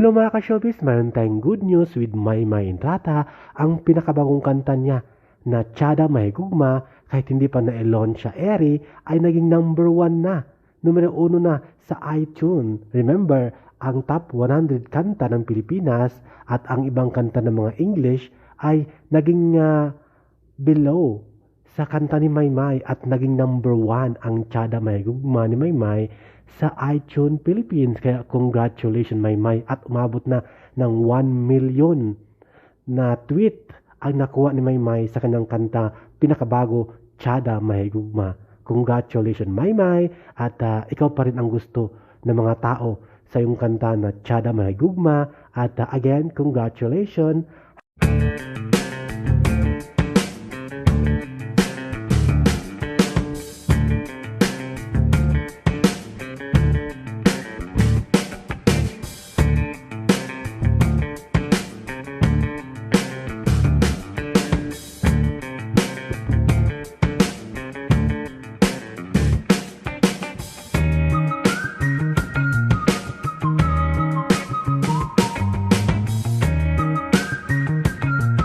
Hello mga ka-showbiz, mayroon tayong good news with Maymay Intrata, ang pinakabagong kanta niya na Chada Mahigugma, kahit hindi pa na-launch sa Eri, ay naging number one na, numero uno na sa iTunes. Remember, ang top 100 kanta ng Pilipinas at ang ibang kanta ng mga English ay naging ah, below sa kanta ni Maymay at naging number one ang Chada Mahigugma ni Maymay sa iTunes Philippines. Kaya congratulations Maymay at umabot na ng 1 million na tweet ang nakuha ni Maymay sa kanyang kanta pinakabago Chada Mahigugma. Congratulations Maymay at ah, ikaw pa rin ang gusto ng mga tao sa iyong kanta na Chada Mahigugma at ah, again congratulations